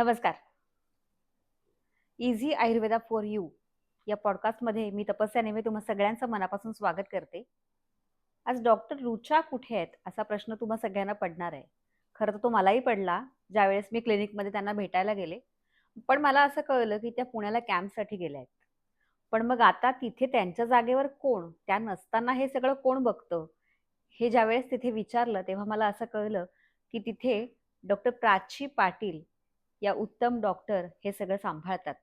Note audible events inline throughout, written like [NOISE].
नमस्कार. Easy Ayurveda for you या पॉडकास्टमध्ये मी तपस्या नेहमी तुम्हा सगळ्यांचं मनापासून स्वागत करते. आज डॉक्टर रुचा कुठे आहेत असा प्रश्न तुम्हा सगळ्यांना पडणार आहे. खरं तर तो मलाही पडला ज्यावेळेस मी क्लिनिकमध्ये त्यांना भेटायला गेले. पण मला असं कळलं की त्या पुण्याला कॅम्पसाठी गेल्या आहेत. पण मग आता तिथे त्यांच्या जागेवर कोण त्या नसताना हे सगळं कोण बघतं? हे ज्यावेळेस तिथे विचारलं तेव्हा मला असं कळलं की तिथे डॉक्टर प्राची पाटील या उत्तम डॉक्टर हे सगळं सांभाळतात.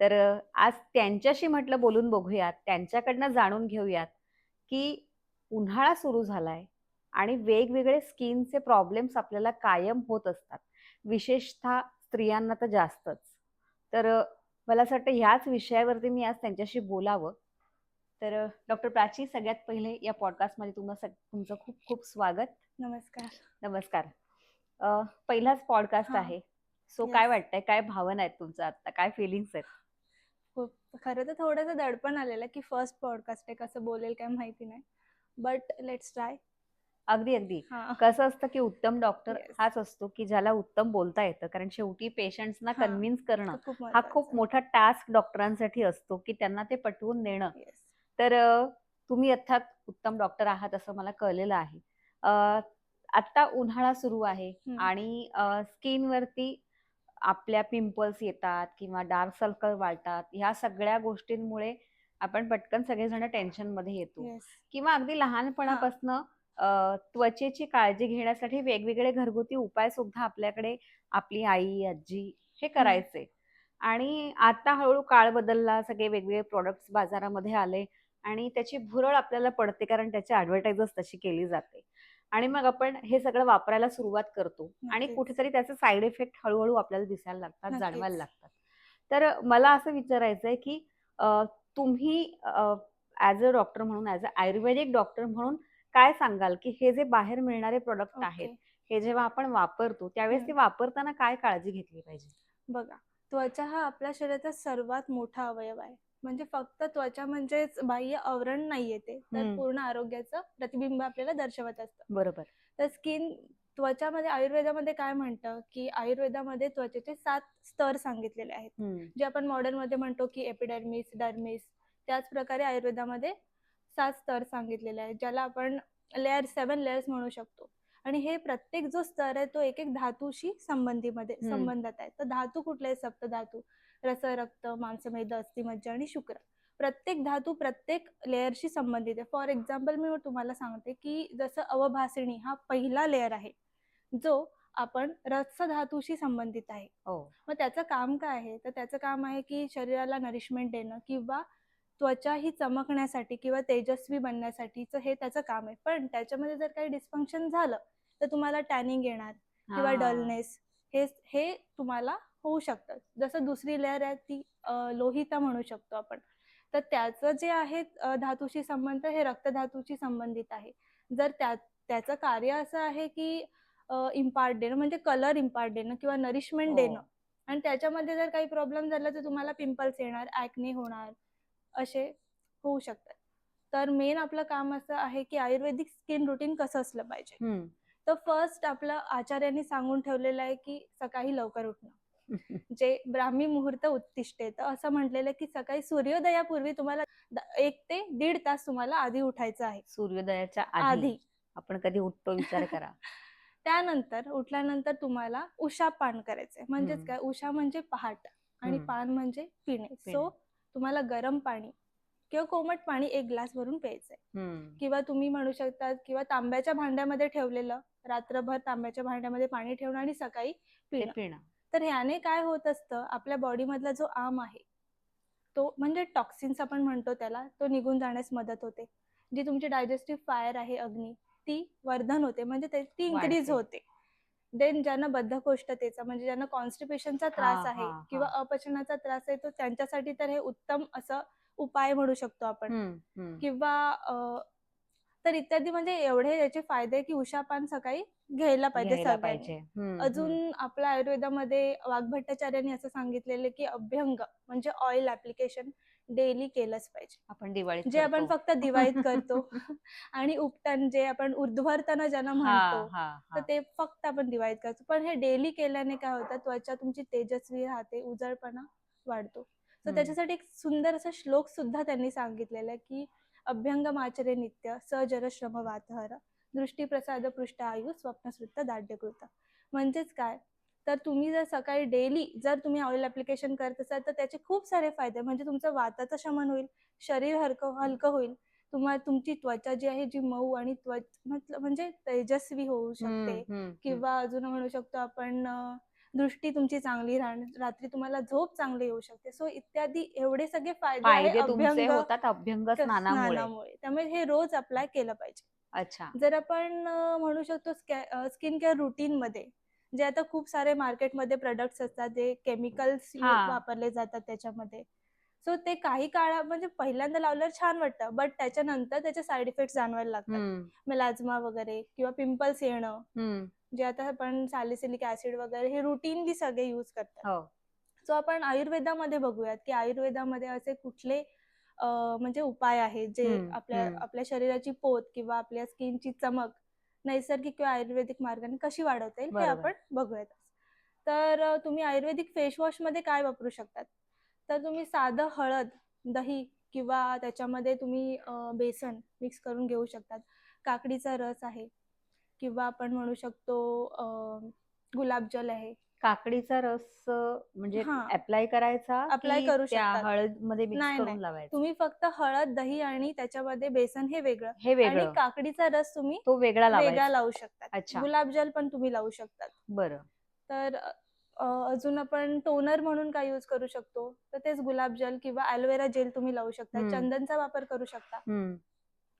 तर आज त्यांच्याशी म्हटलं बोलून बघूयात त्यांच्याकडनं जाणून घेऊयात की उन्हाळा सुरू झालाय आणि वेगवेगळे स्किनचे प्रॉब्लेम्स आपल्याला कायम होत असतात. विशेषतः स्त्रियांना तर जास्तच. तर मला असं वाटतं ह्याच विषयावरती मी आज त्यांच्याशी बोलावं. तर डॉक्टर प्राची सगळ्यात पहिले या पॉडकास्टमध्ये तुम्हा सग तुमचं खूप खूप स्वागत. नमस्कार. नमस्कार. पहिलाच पॉडकास्ट. आहे. सो. काय वाटतंय काय भावना आहेत तुमच्या आता काय फिलिंग्स आहेत खूप खरं तर थोडंसं दडपण आलेलं की फर्स्ट पॉडकास्ट आहे कसं बोलेल काय माहिती नाही बट लेट्स ट्राय अगदी अगदी हा कसं असतं की उत्तम डॉक्टर Yes. हाच असतो की ज्याला उत्तम बोलता येतं कारण शेवटी पेशंट्सना हा. कन्व्हिन्स करणं खूप हा खूप. मोठा टास्क डॉक्टरांसाठी असतो की त्यांना ते पटवून देणं. तर अ, तुम्ही अर्थात उत्तम डॉक्टर आहात असं मला कळलेलं आहे अ, आता उन्हाळा सुरू आहे हम्म. आणि स्किनवरती आपल्या पिंपल्स येतात किंवा डार्क सर्कल वाढतात ह्या सगळ्या गोष्टींमुळे आपण पटकन सगळेजण टेन्शनमध्ये येतो. Yes. किंवा अगदी लहानपणापासनं त्वचेची काळजी घेण्यासाठी वेगवेगळे घरगुती उपाय सुद्धा आपल्याकडे आपली आई आजी हे करायचे. आणि आता हळूहळू काळ बदलला सगळे वेगवेगळे प्रोडक्ट्स बाजारामध्ये आले आणि त्याची भुरळ आपल्याला पडते कारण त्याची ऍडव्हर्टाईजच तशी केली जाते. आणि मग आपण हे सगळं वापरायला सुरुवात करतो आणि. कुठेतरी त्याचे साईड इफेक्ट हळूहळू आपल्याला दिसायला लागतात. जाणवायला लागतात तर मला असं विचारायचं आहे की तुम्ही ऍज अ डॉक्टर म्हणून ऍज अ आयुर्वेदिक डॉक्टर म्हणून काय सांगाल की हे जे बाहेर मिळणारे प्रोडक्ट आहेत. हे जेव्हा आपण वापरतो त्यावेळेस ते. वापरताना काय काळजी घेतली पाहिजे बघा त्वचा हा आपल्या शरीराचा सर्वात मोठा अवयव आहे म्हणजे फक्त त्वचा म्हणजेच बाह्य आवरण नाहीये ते तर. पूर्ण आरोग्याचं प्रतिबिंब आपल्याला दर्शवत असतं. बरोबर. तर स्किन त्वचामध्ये आयुर्वेदामध्ये काय म्हणतं की आयुर्वेदामध्ये त्वचेचे सात स्तर सांगितलेले आहेत. जे आपण मॉडर्नमध्ये म्हणतो की एपिडर्मिस डर्मिस त्याच प्रकारे आयुर्वेदामध्ये सात स्तर सांगितलेले आहेत ज्याला आपण लेअर सेवन लेअर्स म्हणू शकतो. आणि हे प्रत्येक जो स्तर आहे तो एक एक धातूशी संबंधीमध्ये. संबंधात आहे. तर धातू कुठले आहेत सप्तधातू. रस रक्त मांसमेद अस्थि मज्जा आणि शुक्र. प्रत्येक धातू प्रत्येक लेअरशी संबंधित आहे. फॉर एक्झाम्पल मी तुम्हाला सांगते की जसं अवभासिणी हा पहिला लेअर आहे जो आपण रस धातूशी संबंधित आहे. हो. मग त्याचं काम काय आहे? तर त्याचं काम आहे की शरीराला नरिशमेंट देणं किंवा त्वचा ही चमकण्यासाठी किंवा तेजस्वी बनण्यासाठीचं हे त्याचं काम आहे. पण त्याच्यामध्ये जर काही डिस्फंक्शन झालं तर तुम्हाला टॅनिंग येणार किंवा. डलनेस हे हे तुम्हाला होऊ शकतं जसं दुसरी लेअर आहे ती लोहिता म्हणू शकतो आपण. तर त्याचं जे आहे धातूशी संबंध हे रक्तधातूशी संबंधित आहे. जर त्या त्याचं कार्य असं आहे की इम्पार्ट देणं म्हणजे कलर इम्पार्ट देणं किंवा नरिशमेंट हो. देणं. आणि त्याच्यामध्ये जर काही प्रॉब्लेम झाला तर तुम्हाला पिंपल्स येणार ॲक्ने होणार असे होऊ शकतात. तर मेन आपलं काम असं आहे की आयुर्वेदिक स्किन रुटीन कसं असलं पाहिजे. तर फर्स्ट आपलं आचार्यांनी सांगून ठेवलेलं आहे की सकाळी लवकर उठणं. जे ब्राह्मी मुहूर्त उत्तिष्ठे तर असं म्हटलेलं की सकाळी सूर्योदयापूर्वी तुम्हाला एक ते दीड तास तुम्हाला आधी उठायचं आहे. सूर्योदयाच्या आधी आपण कधी उठतो विचार करा. [LAUGHS] त्यानंतर उठल्यानंतर तुम्हाला उषा पान करायचंय. म्हणजेच. काय? उषा म्हणजे पहाट आणि. पान म्हणजे पिणे. सो तुम्हाला गरम पाणी किंवा कोमट पाणी एक ग्लास भरून प्यायचंय. किंवा तुम्ही म्हणू शकता किंवा तांब्याच्या भांड्यामध्ये ठेवलेलं रात्रभर तांब्याच्या भांड्यामध्ये पाणी ठेवणं आणि सकाळी पिणं. तर ह्याने काय होत असतं आपल्या बॉडीमधला जो आम आहे तो म्हणजे टॉक्सिन्स आपण म्हणतो त्याला तो निघून जाण्यास मदत होते जी तुमची डायजेस्टिव्ह फायर आहे अग्नी ती वर्धन होते म्हणजे ते- इन्क्रीज. होते देन ज्यांना बद्धकोष्ठतेचा म्हणजे ज्यांना कॉन्स्टिपेशनचा त्रास आहे किंवा. अपचनाचा त्रास आहे तो त्यांच्यासाठी तर हे उत्तम असं उपाय म्हणू शकतो आपण. किंवा तर इत्यादी म्हणजे एवढे याचे फायदे की उषापान सकाळी घ्यायला पाहिजे सगळ्यांनी. अजून आपल्या आयुर्वेदामध्ये वाघभट्टाचार्यांनी असं सांगितलेलं की अभ्यंग म्हणजे ऑइल ऍप्लिकेशन डेली केलंच पाहिजे आपण दिवाळीत जे आपण. फक्त दिवाळीत करतो [LAUGHS] आणि उपटन जे आपण उद्भरताना ज्यांना म्हणतो तर ते फक्त आपण दिवाळीत करतो पण हे डेली केल्याने काय होतं त्वचा तुमची तेजस्वी राहते उजळपणा वाढतो तर. त्याच्यासाठी एक सुंदर असा श्लोक सुद्धा त्यांनी सांगितलेला आहे की अभ्यंगम आचरे नित्य सजर श्रम वातहर दृष्टीप्रसाद पृष्ठ आयु स्वप्नसृत्त दाढ्यकृत म्हणजेच काय? तर तुम्ही जर सकाळी डेली जर तुम्ही ऑइल ऍप्लिकेशन करत असाल तर त्याचे खूप सारे फायदे म्हणजे तुमचं वाताचं शमन होईल शरीर हलकं हलकं होईल. तुम्हाला तुमची त्वचा जी आहे जी मऊ आणि त्वच मतलब म्हणजे तेजस्वी होऊ शकते. किंवा अजून म्हणू शकतो आपण दृष्टी तुमची चांगली राहणार रात्री तुम्हाला झोप चांगली येऊ शकते. सो इत्यादी एवढे सगळे फायदे तुमचे होतात अभ्यंग स्नानामुळे. त्यामुळे हे रोज अप्लाय केलं पाहिजे. अच्छा. जर आपण म्हणू शकतो स्किन केअर रुटीन मध्ये जे आता खूप सारे मार्केटमध्ये प्रोडक्ट्स असतात जे केमिकल्स. वापरले जातात त्याच्यामध्ये. सो ते काही काळा म्हणजे पहिल्यांदा लावल्यावर छान वाटतं बट त्याच्यानंतर त्याचे साईड इफेक्ट जाणवायला लागतात. मेलाझ्मा वगैरे किंवा पिंपल्स येणं. जे आता आपण सॅलिसिलिक ऍसिड वगैरे हे रुटीनली सगळे युज करतात. हो. सो आपण आयुर्वेदामध्ये बघूयात की आयुर्वेदामध्ये असे कुठले म्हणजे उपाय आहेत जे आपल्या. आपल्या शरीराची पोत किंवा आपल्या स्किनची चमक नैसर्गिक किंवा आयुर्वेदिक मार्गाने कशी वाढवता येईल हे. आपण बघूयात. तर तुम्ही आयुर्वेदिक फेस वॉशमध्ये काय वापरू शकतात? तर तुम्ही साधं हळद दही किंवा त्याच्यामध्ये तुम्ही बेसन मिक्स करून घेऊ शकतात. काकडीचा रस आहे. किंवा आपण म्हणू शकतो गुलाबजल आहे. काकडीचा रस म्हणजे हा. अप्लाय करायचा Apply की करू त्या शकतात. हळदमध्ये मिक्स नाही, करून नाही. लावायचं? तुम्ही फक्त हळद दही आणि त्याच्यामध्ये बेसन हे वेगळं हे आणि वेगळं काकडीचा रस तुम्ही तो वेगळा वेगळा लावायचा लावू शकतात. अच्छा. गुलाबजल पण तुम्ही लावू शकतात. बरं. तर अ, अजून आपण टोनर म्हणून काय यूज करू शकतो? तर तेच गुलाबजल किंवा ॲलोवेरा जेल तुम्ही लावू शकता. हम्म. चंदनचा वापर करू शकता. हम्म.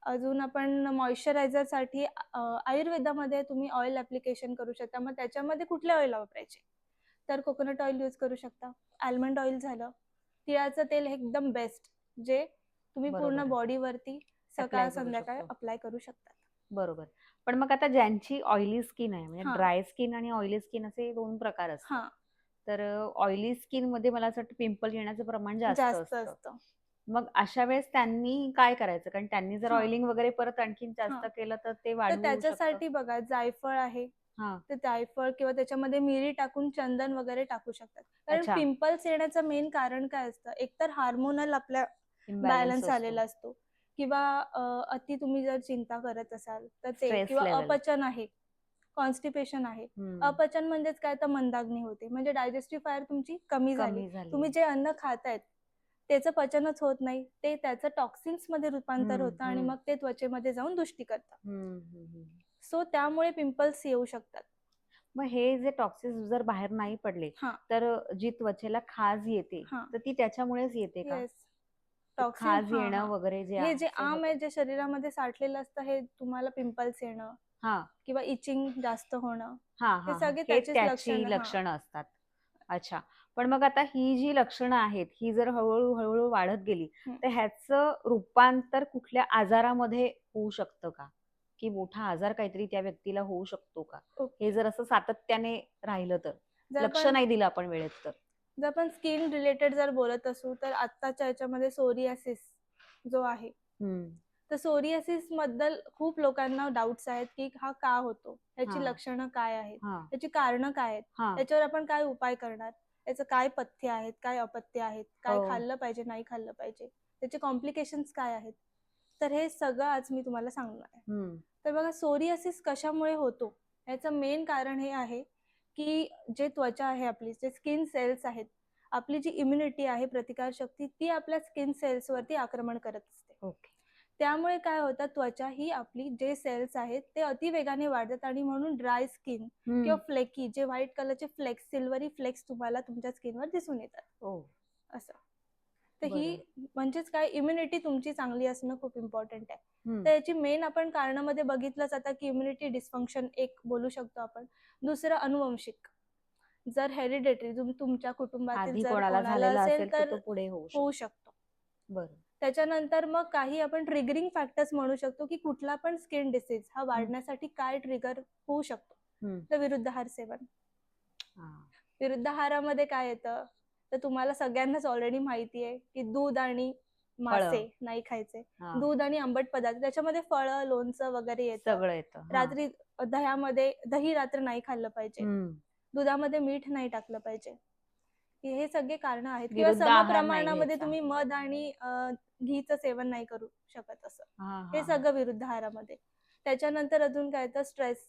अजून आपण मॉइश्चरायझरसाठी अ, आयुर्वेदामध्ये तुम्ही ऑइल ऍप्लिकेशन करू शकता. मग त्याच्यामध्ये कुठले ऑइल वापरायचे? तर कोकोनट ऑइल यूज करू शकता. आल्मंड ऑइल झालं. तिळाचं तेल एकदम बेस्ट जे तुम्ही पूर्ण. बॉडीवरती सकाळ संध्याकाळ. अप्लाय करू शकता बरोबर. पण मग आता ज्यांची ऑइली स्किन आहे म्हणजे. ड्राय स्किन आणि ऑइली स्किन असे दोन प्रकार असतात. तर ऑइली स्किनमध्ये मला असं वाटतं पिंपल येण्याचं प्रमाण जास्त असतं. मग अशा वेळेस त्यांनी काय करायचं? कारण त्यांनी जर. ऑइलिंग वगैरे परत आणखीन जास्त हा. केलं तर ते तर त्याच्यासाठी बघा जायफळ आहे. हा. तर जायफळ किंवा त्याच्यामध्ये मिरी टाकून चंदन वगैरे टाकू शकतात. कारण. पिंपल्स येण्याचं मेन कारण काय असतं? एकतर हार्मोनल आपल्या बॅलन्स आलेला असतो. किंवा अ, अति तुम्ही जर चिंता करत असाल तर ते Stress किंवा level. अपचन आहे. कॉन्स्टिपेशन आहे. अपचन म्हणजेच काय? तर मंदाग्नी होते. म्हणजे डायजेस्टिव्ह फायर तुमची कमी झाली. कमी झाली. तुम्ही जे अन्न खातायत त्याचं पचनच होत नाही ते त्याचं टॉक्सिन्समध्ये रूपांतर होतं आणि. मग ते त्वचेमध्ये जाऊन दुष्टी करतं हम्म, हम्म, हम्म. सो त्यामुळे पिंपल्स येऊ शकतात मग हे जे टॉक्सिस जर बाहेर नाही पडले. तर जी त्वचेला खाज येते. तर ती त्याच्यामुळेच येते का खाज येणं वगैरे जे हे जे आम. आहे जे शरीरामध्ये साठलेलं असतं हे तुम्हाला पिंपल्स येणं किंवा इचिंग जास्त होणं हा सगळे त्याची. लक्षणं असतात अच्छा पण मग आता ही जी लक्षणं आहेत ही जर हळूहळू हळूहळू वाढत गेली. तर ह्याचं रूपांतर कुठल्या आजारामध्ये होऊ शकतं का? की मोठा आजार काहीतरी त्या व्यक्तीला होऊ शकतो का. हे जर असं सातत्याने राहिलं तर. लक्ष नाही दिलं आपण वेळेत तर. जर आपण स्किन रिलेटेड जर बोलत असू तर आत्ताच्या याच्यामध्ये सोरियासिस जो आहे. तर सोरियासिसबद्दल खूप लोकांना डाऊट्स आहेत की हा का होतो? याची हा. लक्षणं काय आहेत? त्याची कारणं काय आहेत? त्याच्यावर आपण काय उपाय करणार? याचं काय पथ्य आहेत काय अपथ्य आहेत काय हो. खाल्लं पाहिजे नाही खाल्लं पाहिजे त्याचे कॉम्प्लिकेशन्स काय आहेत? तर हे सगळं आज मी तुम्हाला सांगणार आहे. हम्म. तर बघा सोरियासिस कशामुळे होतो? याचं मेन कारण हे आहे की जे त्वचा आहे आपली जे स्किन सेल्स आहेत आपली जी इम्युनिटी आहे प्रतिकारशक्ती ती आपल्या स्किन सेल्सवरती आक्रमण करत असते. ओके. त्यामुळे काय होतं त्वचा ही आपली जे सेल्स आहेत ते अतिवेगाने वाढतात आणि म्हणून ड्राय स्किन. किंवा फ्लेकी जे व्हाईट कलरचे फ्लेक्स सिल्वरी फ्लेक्स तुम्हाला तुमच्या स्किनवर दिसून येतात. ओ असं. तर ही म्हणजेच काय इम्युनिटी तुमची चांगली असणं खूप इम्पॉर्टंट आहे. तर याची मेन आपण कारणामध्ये बघितलं जातं की इम्युनिटी डिस्फंक्शन एक बोलू शकतो आपण. दुसरं अनुवंशिक. जर हेरिडेटरी तुमच्या कुटुंबातील जर कोणाला असेल तर पुढे होऊ शकतो. होऊ शकतो. बरं. त्याच्यानंतर मग काही आपण ट्रिगरिंग फॅक्टर्स म्हणू शकतो की कुठला पण स्किन डिसीज हा वाढण्यासाठी काय ट्रिगर होऊ शकतो. तर विरुद्धाहार सेवन. विरुद्धाहारामध्ये काय येतं तर तुम्हाला सगळ्यांनाच ऑलरेडी माहिती आहे की दूध आणि मासे नाही खायचे. दूध आणि आंबट पदार्थ त्याच्यामध्ये फळं लोणचं वगैरे येतं सगळं येतं. रात्री दह्यामध्ये दही रात्र नाही खाल्लं पाहिजे. दुधामध्ये मीठ नाही टाकलं पाहिजे हे हे सगळे कारण आहेत किंवा विरुद्ध आहार सम नाही प्रमाणामध्ये घ्यायचा. तुम्ही मध आणि अं, घीचं सेवन नाही करू शकत असं. हा, हे हा, सगळं विरुद्ध आहारामध्ये त्याच्यानंतर अजून काय तर स्ट्रेस.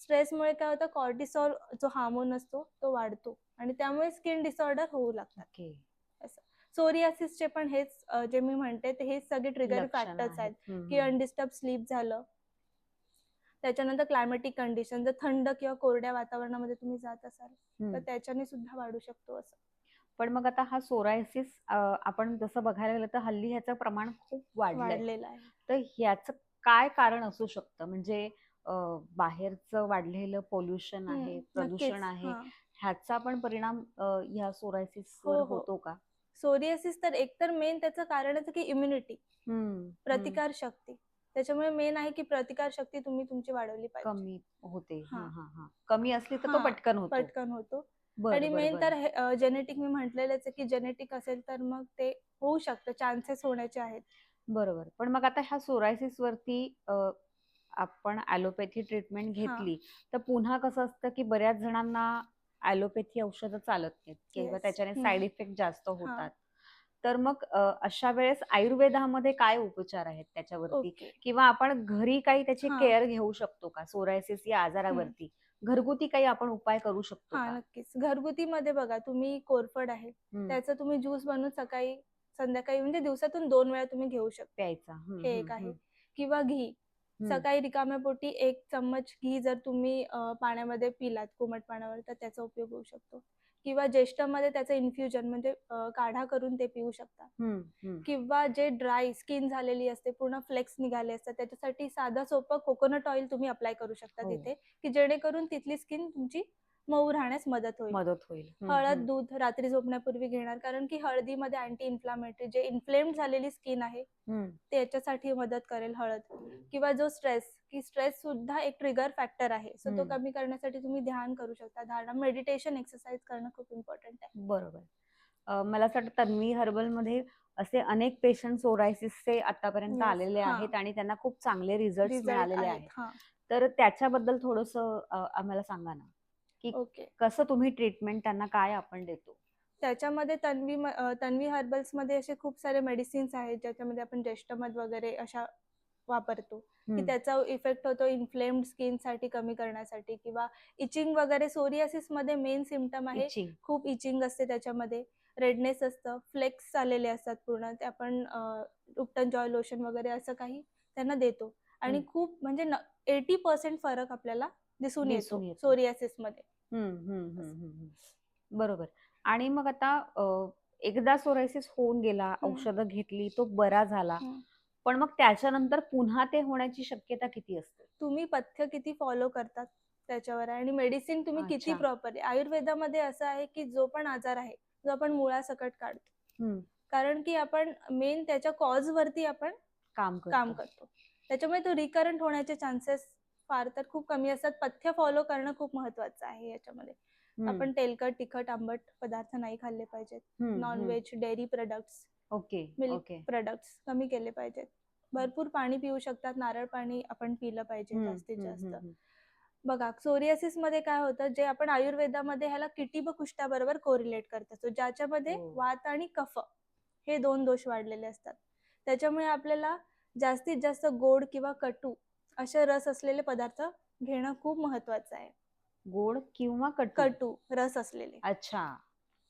स्ट्रेसमुळे काय होतं? कॉर्टिसॉल जो हार्मोन असतो तो वाढतो. आणि त्यामुळे स्किन डिसऑर्डर होऊ लागतात. ओके. सोरियासिसचे पण हेच अं, जे मी म्हणते ते हेच सगळे ट्रिगर लक्षणं फॅक्टर्स आहेत. हम्म, की हम्म. अनडिस्टर्ब स्लीप झालं. त्याच्यानंतर क्लायमॅटिक कंडिशन जर थंड किंवा कोरड्या वातावरणामध्ये तुम्ही जात असाल तर हम्म. त्याच्याने सुद्धा वाढू शकतो असं. पण मग आता हा सोरायसिस आपण जसं बघायला गेलं तर हल्ली ह्याचं प्रमाण खूप वाढलेलं आहे. तर ह्याचं काय कारण असू शकतं? म्हणजे बाहेरचं वाढलेलं पोल्युशन आहे प्रदूषण. आहे. ह्याचा पण परिणाम ह्या सोरायसिस हो, हो. होतो का? सोरियासिस तर एकतर मेन त्याचं कारणच की इम्युनिटी. प्रतिकार शक्ती. त्याच्यामुळे मेन आहे की प्रतिकार शक्ती तुम्ही तुमची वाढवली पाहिजे. कमी होते. हा हा. हा कमी असली तर तो पटकन होतो. पटकन होतो. आणि मेन. तर जेनेटिक मी म्हटलेलंच आहे की जेनेटिक असेल तर मग ते होऊ शकतं चान्सेस होण्याचे आहेत. बरोबर. पण मग आता ह्या सोरायसिस वरती आपण ॲलोपॅथी ट्रीटमेंट घेतली तर पुन्हा कसं असतं की बऱ्याच जणांना ॲलोपॅथी औषधं चालत नाहीत किंवा. त्याच्याने. साईड इफेक्ट जास्त होतात. तर मग अशा वेळेस आयुर्वेदामध्ये काय उपचार आहेत त्याच्यावरती? किंवा आपण घरी काही त्याची. केअर घेऊ शकतो का? सोरायसिस या आजारावरती. घरगुती काही आपण उपाय करू शकतो हा का? नक्कीच. घरगुती मध्ये बघा तुम्ही कोरफड आहे. हम्म, त्याचं तुम्ही ज्यूस बनवून सकाळी संध्याकाळी म्हणजे दिवसातून दोन वेळा तुम्ही घेऊ शकता. प्यायचा. हम्म, हे हम्म, एक आहे. हम्म, किंवा घी. हम्म. सकाळी रिकाम्या पोटी एक चम्मच घी जर तुम्ही अं, पाण्यामध्ये पिलात कोमट पाण्यावर तर त्याचा उपयोग होऊ शकतो. किंवा ज्येष्ठमध्ये त्याचं इन्फ्युजन म्हणजे काढा करून ते पिऊ शकता. किंवा जे ड्राय स्किन झालेली असते पूर्ण फ्लेक्स निघाले असतात त्याच्यासाठी साधं सोपं कोकोनट ऑइल तुम्ही अप्लाय करू शकता हो. तिथे की जेणेकरून तिथली स्किन तुमची मऊ राहण्यास मदत होईल. मदत होईल. हळद. दूध रात्री झोपण्यापूर्वी घेणार कारण की हळदीमध्ये अँटी इन्फ्लामेटरी जे इन्फ्लेम्ड झालेली स्किन आहे त्याच्यासाठी मदत करेल हळद. किंवा जो स्ट्रेस की स्ट्रेस सुद्धा एक ट्रिगर फॅक्टर आहे. सो तो. कमी करण्यासाठी तुम्ही ध्यान करू शकता. धारणा मेडिटेशन एक्सरसाइज करणं खूप इम्पॉर्टंट आहे. बरोबर. मला असं वाटतं तन्वी हर्बलमध्ये असे अनेक पेशंट सोरायसिसचे आतापर्यंत आलेले. आहेत आणि त्यांना खूप चांगले रिझल्ट मिळालेले आहेत. तर त्याच्याबद्दल थोडस आम्हाला सांगा ना. की ओके. कसं तुम्ही ट्रीटमेंट त्यांना काय आपण देतो? त्याच्यामध्ये तन्वी म- अं, तन्वी हर्बल्समध्ये असे खूप सारे मेडिसिन्स आहेत ज्याच्यामध्ये आपण ज्येष्ठमध वगैरे अशा वापरतो की हम्म, त्याचा इफेक्ट होतो इन्फ्लेम्ड स्किनसाठी कमी करण्यासाठी किंवा इचिंग वगैरे सोरियासिसमध्ये मेन सिम्टम आहे itching. खूप इचिंग असते त्याच्यामध्ये. रेडनेस असतं फ्लेक्स आलेले असतात पूर्ण ते आपण उपटन जॉय लोशन वगैरे असं काही त्यांना देतो. आणि हम्म. खूप म्हणजे एटी पर्सेंट फरक आपल्याला दिसून दिसून येतो. सोरियासिसमध्ये हम्म, हम्म, हम्म, हम्म, हम्म. बरोबर आणि मग आता अं, एकदा सोरायसिस होऊन गेला. औषधं घेतली तो बरा झाला हम्म. पण मग त्याच्यानंतर पुन्हा ते होण्याची शक्यता किती असते तुम्ही पथ्य किती फॉलो करतात त्याच्यावर आहे आणि मेडिसिन तुम्ही किती अच्छा. प्रॉपर आयुर्वेदामध्ये असं आहे की जो पण आजार आहे जो आपण मुळासकट काढतो हम्म, कारण की आपण मेन त्याच्या कॉज वरती आपण काम काम. करतो त्याच्यामुळे तो रिकरंट होण्याचे चान्सेस फार तर खूप कमी असतात. पथ्य फॉलो करणं खूप महत्वाचं आहे याच्यामध्ये. आपण तेलकट तिखट आंबट पदार्थ नाही खाल्ले पाहिजेत. Non veg dairy products okay milk products कमी केले पाहिजेत. भरपूर पाणी पिऊ शकतात. नारळ पाणी आपण पिलं पाहिजे जास्तीत जास्त. बघा सोरियासिसमध्ये काय होतं? जे आपण आयुर्वेदामध्ये ह्याला किटिब कुष्ठाबरोबर कोरिलेट करत असतो ज्याच्यामध्ये हो. वात आणि कफ हे दोन दोष वाढलेले असतात. त्याच्यामुळे आपल्याला जास्तीत जास्त गोड किंवा कटू असे रस असलेले पदार्थ घेणं खूप महत्वाचं आहे. गोड किंवा कटू? कटू रस असलेले. अच्छा.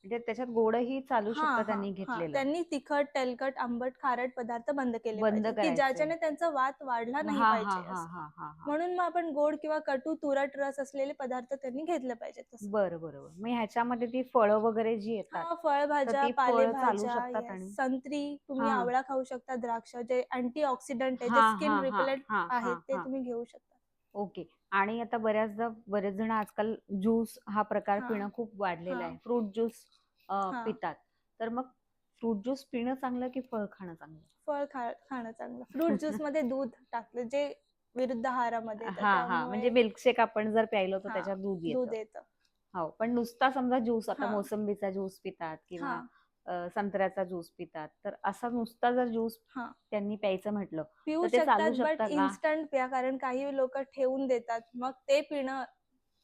म्हणजे त्याच्यात गोडही चालू हा, शकतं हा, त्यांनी हा. घेतलेलं त्यांनी तिखट तेलकट आंबट खारट पदार्थ बंद केले बंद पाहिजे की करायचे. ज्याच्याने त्यांचा वात वाढला नाही हा हा पाहिजे हा असं. हा हा हा म्हणून मग आपण गोड किंवा कटू तुरट रस असलेले पदार्थ त्यांनी घेतले पाहिजेत तसं. बरं बरोबर मग ह्याच्यामध्ये ती फळं वगैरे जी येतात हा फळभाज्या ती फळं चालू पालेभाज्या शकतात yes. आणि- संत्री तुम्ही हा. आवळा खाऊ शकता द्राक्ष जे अँटी ऑक्सिडंट आहे हा, जे हा, स्किन हा, रिपेलेंट हा, आहेत ते हा. तुम्ही घेऊ शकता ओके आणि आता बऱ्याचदा बरेच जण आजकाल ज्यूस हा प्रकार हा. पिणं खूप वाढलेला हा. आहे फ्रूट ज्यूस हा. पितात तर मग फ्रूट ज्यूस पिणं चांगलं की फळ खाणं चांगलं फळ खा खाणं चांगलं फ्रूट ज्यूसमध्ये [LAUGHS] दूध टाकलं जे विरुद्ध आहारामध्ये येतं. हा हा त्यामुळे म्हणजे मिल्कशेक आपण जर प्यायलो तर हा, त्याच्यात दूध दूध येतं येतं हो पण नुसता समजा ज्यूस आता हा. मोसंबीचा ज्यूस पितात किंवा हा संत्र्याचा ज्यूस पितात तर असा नुसता जर ज्यूस हा त्यांनी प्यायचं म्हटलं पिऊ तर ते चालू शकतात बट शकतं का? इन्स्टंट प्या कारण काही लोक ठेवून देतात मग ते पिणं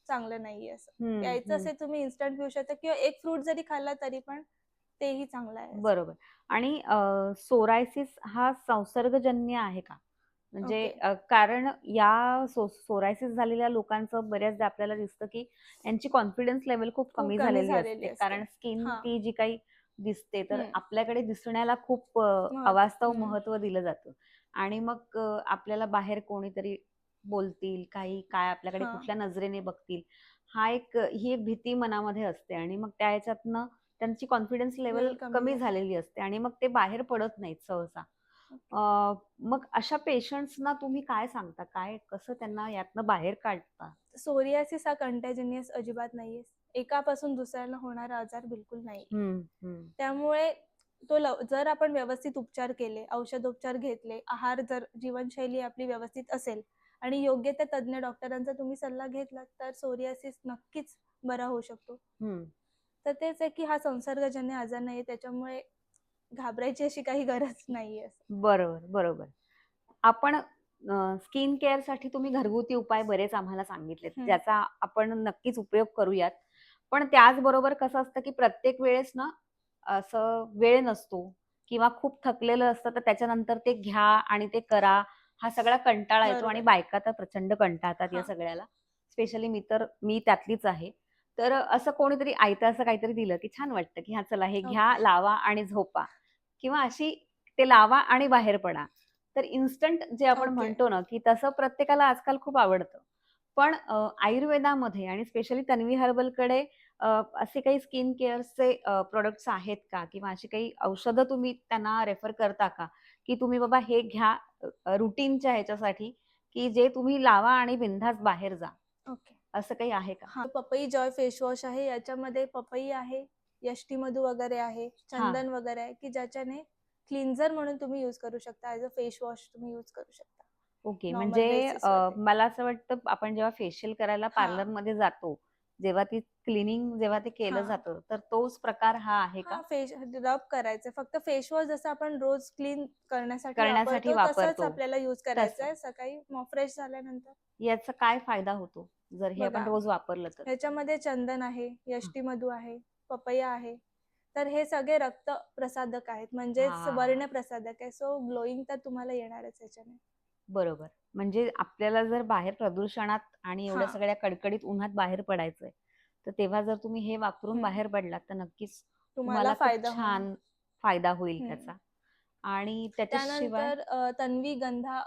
चांगलं नाहीये असं हम्म, प्यायचं हम्म. असेल तुम्ही इन्स्टंट पिऊ शकता किंवा एक फ्रूट जरी खाल्ला तरी पण तेही चांगलं आहे बरोबर आणि सोरायसिस हा संसर्गजन्य आहे का म्हणजे. अ, कारण या सोरायसिस झालेल्या लोकांचं बऱ्याचदा आपल्याला दिसतं की यांची कॉन्फिडन्स लेवल खूप खूप कमी कमी झालेली झालेली असते असते. कारण स्किन हा. ती जी काही दिसते तर. आपल्याकडे दिसण्याला खूप अवास्तव हम्म. महत्त्व दिलं जातं आणि मग आपल्याला बाहेर कोणीतरी बोलतील काही काय आपल्याकडे हा. कुठल्या नजरेने बघतील हा एक ही एक भीती मनामध्ये असते आणि मग त्या ह्याच्यातनं त्यांची कॉन्फिडन्स लेवल कमी कमी झाली. झालेली असते आणि मग ते बाहेर पडत नाहीत सहसा मग अशा पेशंट्सना तुम्ही काय सांगता काय कसं त्यांना यातनं बाहेर काढता सोरियासिस हा कंटेजिनियस अजिबात नाहीये एकापासून दुसऱ्याला होणारा आजार बिलकुल नाही. त्यामुळे तो लव जर आपण व्यवस्थित उपचार केले औषधोपचार घेतले आहार जर जीवनशैली आपली व्यवस्थित असेल आणि योग्य त्या तज्ज्ञ डॉक्टरांचा तुम्ही सल्ला घेतला तर सोरियासिस नक्कीच बरा होऊ शकतो. तर तेच आहे की हा संसर्गजन्य आजार नाही त्याच्यामुळे घाबरायची अशी काही गरज नाहीये. बरोबर बरोबर आपण स्किन केअरसाठी तुम्ही घरगुती उपाय बरेच आम्हाला सांगितलेत हम्म. ज्याचा आपण नक्कीच उपयोग करूयात पण त्याचबरोबर कसं असतं की प्रत्येक वेळेस ना असं वेळ नसतो किंवा खूप थकलेलं असतं तर त्याच्यानंतर ते घ्या आणि ते करा हा सगळा कंटाळा येतो आणि. बायका तर प्रचंड कंटाळतात या. सगळ्याला स्पेशली मी तर मी त्यातलीच आहे तर असं कोणीतरी आयतं असं काहीतरी दिलं की छान वाटतं की हा चला हे घ्या. लावा आणि झोपा किंवा अशी ते लावा आणि बाहेर पडा तर इन्स्टंट जे आपण. म्हणतो ना की तसं प्रत्येकाला आजकाल खूप आवडतं पण आयुर्वेदामध्ये आणि स्पेशली तन्वी हर्बलकडे असे काही स्किन केअरचे प्रोडक्ट्स आहेत का? किंवा अशी काही औषधं तुम्ही त्यांना रेफर करता का? की तुम्ही बाबा हे घ्या रुटीनच्या ह्याच्यासाठी की जे तुम्ही लावा आणि बिनधास्त बाहेर जा. ओके. असं काही आहे का? हा पपई जॉय फेस वॉश आहे. याच्यामध्ये पपई आहे यष्टी मधू वगैरे आहे चंदन वगैरे आहे की ज्याच्याने क्लिन्झर म्हणून तुम्ही युज करू शकता ऍज अ फेस वॉश तुम्ही युज करू शकता. ओके म्हणजे. मला असं वाटतं आपण जेव्हा फेशियल करायला. पार्लरमध्ये जातो जेव्हा ती क्लिनिंग जेव्हा ते केलं हा. जातं तर तोच प्रकार हा आहे का? फेस रब करायचं. फक्त फेस वॉश जसं आपण रोज क्लीन करण्यासाठी करण्यासाठी वापरतो तसंच वापरतो. आपल्याला युज करायचं आहे. सकाळी फ्रेश झाल्यानंतर. याचा काय फायदा होतो? जर हे आपण बघा. रोज वापरलं तर. ह्याच्यामध्ये चंदन आहे यष्टी मधू आहे पपया आहे. तर हे सगळे रक्त प्रसादक आहेत. म्हणजेच हा. वर्ण प्रसादक आहे. सो ग्लोईंग तर तुम्हाला येणारच याच्याने बरोबर. म्हणजे आपल्याला जर बाहेर प्रदूषणात आणि एवढ्या हा. सगळ्या कडकडीत उन्हात बाहेर पडायचंय तर तेव्हा जर तुम्ही हे वापरून. बाहेर पडलात तर नक्कीच तुम्हाला फायदा. छान फायदा होईल. त्याचा आणि अ, तन्वी गंधा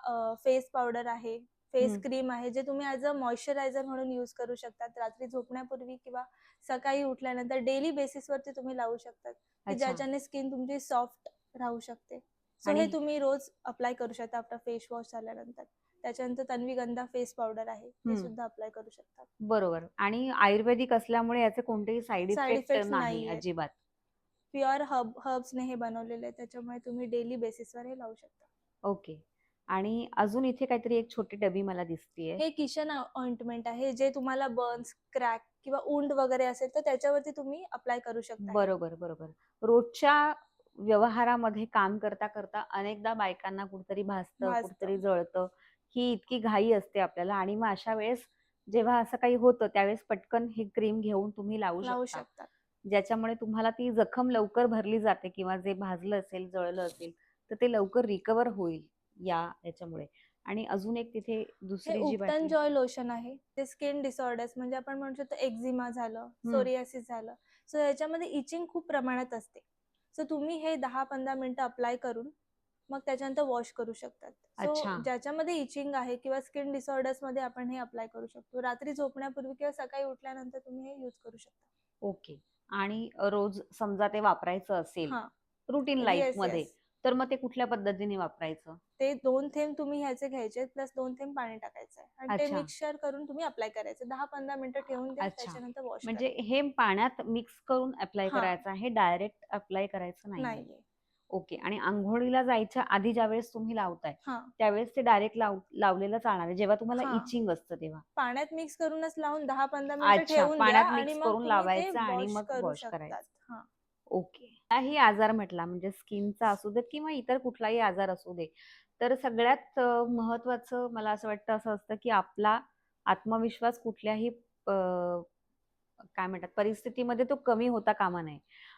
फेस पावडर आहे फेस. क्रीम आहे जे तुम्ही ऍज अ मॉइश्चरायझर म्हणून युज करू शकतात रात्री झोपण्यापूर्वी किंवा सकाळी उठल्यानंतर डेली बेसिस वरती तुम्ही लावू शकतात. ज्याच्याने स्किन तुमची सॉफ्ट राहू शकते सो हे तुम्ही रोज अप्लाय करू शकता आफ्टर फेस वॉश झाल्यानंतर त्याच्यानंतर तन्वी गंधा फेस पावडर आहे. ते हम्म. सुद्धा अप्लाय करू शकतात. बरोबर. आणि आयुर्वेदिक असल्यामुळे याचे कोणतेही साईड Side इफेक्ट effects नाही नाहीयेत. अजिबात. प्युअर हब हर्ब्सने हे बनवलेले आहे. त्याच्यामुळे तुम्ही डेली बेसिसवर हे लावू शकता. ओके आणि अजून इथे काहीतरी एक छोटी डबी मला दिसतीये. हे किचन ऑइंटमेंट आहे. जे तुम्हाला बर्न्स क्रॅक किंवा उंड वगैरे असेल तर त्याच्यावरती तुम्ही अप्लाय करू शकता. बरोबर बरोबर. रोजच्या व्यवहारामध्ये काम करता करता अनेकदा बायकांना कुठतरी भासतं भासतं. कुठतरी जळतं. ही इतकी घाई असते आपल्याला आणि मग अशा वेळेस जेव्हा असं काही होतं त्यावेळेस पटकन ही क्रीम घेऊन तुम्ही लावू लावू शकता. ज्याच्यामुळे तुम्हाला ती जखम लवकर भरली जाते किंवा जे भाजलं असेल जळलं असेल तर ते लवकर रिकवर होईल या याच्यामुळे. आणि अजून एक तिथे दुसरी जी जॉय लोशन आहे. ते स्किन डिसऑर्डर्स म्हणजे आपण म्हणू शकतो एक्झिमा झालं सोरियासिस झालं. सो याच्यामध्ये इचिंग खूप प्रमाणात असते. सो तुम्ही हे दहा पंधरा मिनिटं अप्लाय करून मग त्याच्यानंतर वॉश करू शकतात. सो. ज्याच्यामध्ये इचिंग आहे किंवा स्किन डिसऑर्डर्समध्ये आपण हे अप्लाय करू शकतो. रात्री झोपण्यापूर्वी किंवा सकाळी उठल्यानंतर तुम्ही हे युज करू शकता. ओके आणि रोज समजा ते वापरायचं असेल रुटीन लाईफमध्ये. तर मग ते कुठल्या पद्धतीने वापरायचं? ते दोन थेंब तुम्ही ह्याचे घ्यायचे प्लस दोन थेंब पाणी टाकायचं आहे. आणि ते अच्छा. मिक्सचर करून तुम्ही अप्लाय करायचं दहा पंधरा मिनिटं ठेवून. त्याच्यानंतर वॉश म्हणजे हे पाण्यात मिक्स करून अप्लाय. करायचं आहे डायरेक्ट अप्लाय करायचं नाही ओके. आणि अंघोळीला जायच्या आधी ज्यावेळेस तुम्ही लावताय हा. त्यावेळेस ते डायरेक्ट लाव लावलेलं चालणार आहे. जेव्हा तुम्हाला हा. इचिंग असतं तेव्हा. पाण्यात मिक्स करूनच लावून दहा पंधरा मिनिटं अच्छा, ठेवून द्या पाण्यात आणि mix मग करून तुम्ही ते लावायचं आणि wash मग करू wash करायचं. हा. ओके. काही आजार म्हटला म्हणजे स्किनचा असू देत किंवा इतर कुठलाही आजार असू दे तर सगळ्यात अ, महत्वाचं मला असं वाटतं असं असतं की आपला आत्मविश्वास कुठल्याही अ, काय म्हणतात परिस्थितीमध्ये तो कमी होता कामा नये.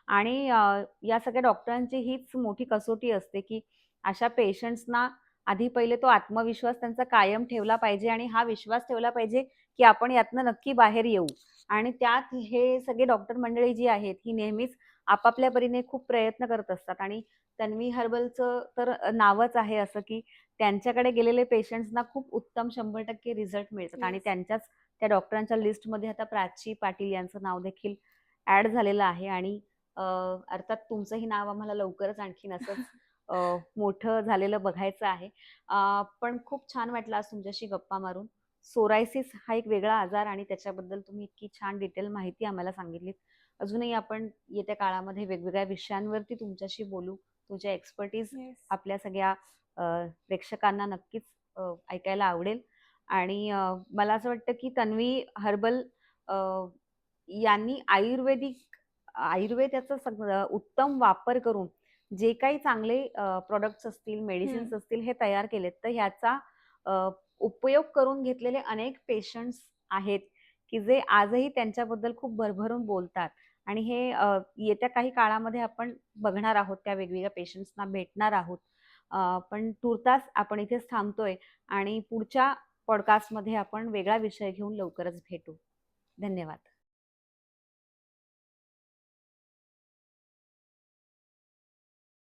आणि या सगळ्या डॉक्टरांची हीच मोठी कसोटी असते की अशा पेशंट्सना आधी पहिले तो आत्मविश्वास त्यांचा कायम ठेवला पाहिजे आणि हा विश्वास ठेवला पाहिजे की आपण यातनं नक्की बाहेर येऊ. आणि त्यात हे सगळे डॉक्टर मंडळी जी आहेत ही नेहमीच आपापल्या परीने खूप प्रयत्न करत असतात. आणि तन्वी हर्बलचं तर नावच आहे असं की त्यांच्याकडे गेलेले पेशंट्सना खूप उत्तम शंभर टक्के रिझल्ट मिळतात. आणि. त्यांच्याच त्या डॉक्टरांच्या लिस्टमध्ये आता प्राची पाटील यांचं नाव देखील ऍड झालेलं आहे. आणि अर्थात तुमचंही नाव आम्हाला लवकरच आणखीन असंच मोठं झालेलं बघायचं आहे. पण खूप छान वाटलं आज तुमच्याशी गप्पा मारून. सोरायसिस हा एक वेगळा आजार आणि त्याच्याबद्दल तुम्ही इतकी छान डिटेल माहिती आम्हाला सांगितलीत. अजूनही आपण येत्या काळामध्ये वेगवेगळ्या विषयांवरती तुमच्याशी बोलू. तुमच्या एक्सपर्टीज Yes. आपल्या सगळ्या प्रेक्षकांना नक्कीच ऐकायला आवडेल. आणि मला असं वाटतं की तन्वी हर्बल यांनी आयुर्वेदिक आयुर्वेद याचा सग- उत्तम वापर करून जे काही चांगले प्रोडक्ट्स असतील मेडिसिन्स असतील हे तयार केलेत तर ह्याचा उपयोग करून घेतलेले अनेक पेशंट्स आहेत की जे आजही त्यांच्याबद्दल खूप भरभरून बोलतात. आणि हे येत्या काही काळामध्ये आपण बघणार आहोत त्या वेगवेगळ्या पेशंट्सना भेटणार आहोत. पण तुर्तास आपण इथेच थांबतोय आणि पुढच्या पॉडकास्टमध्ये आपण वेगळा विषय घेऊन लवकरच भेटू. धन्यवाद.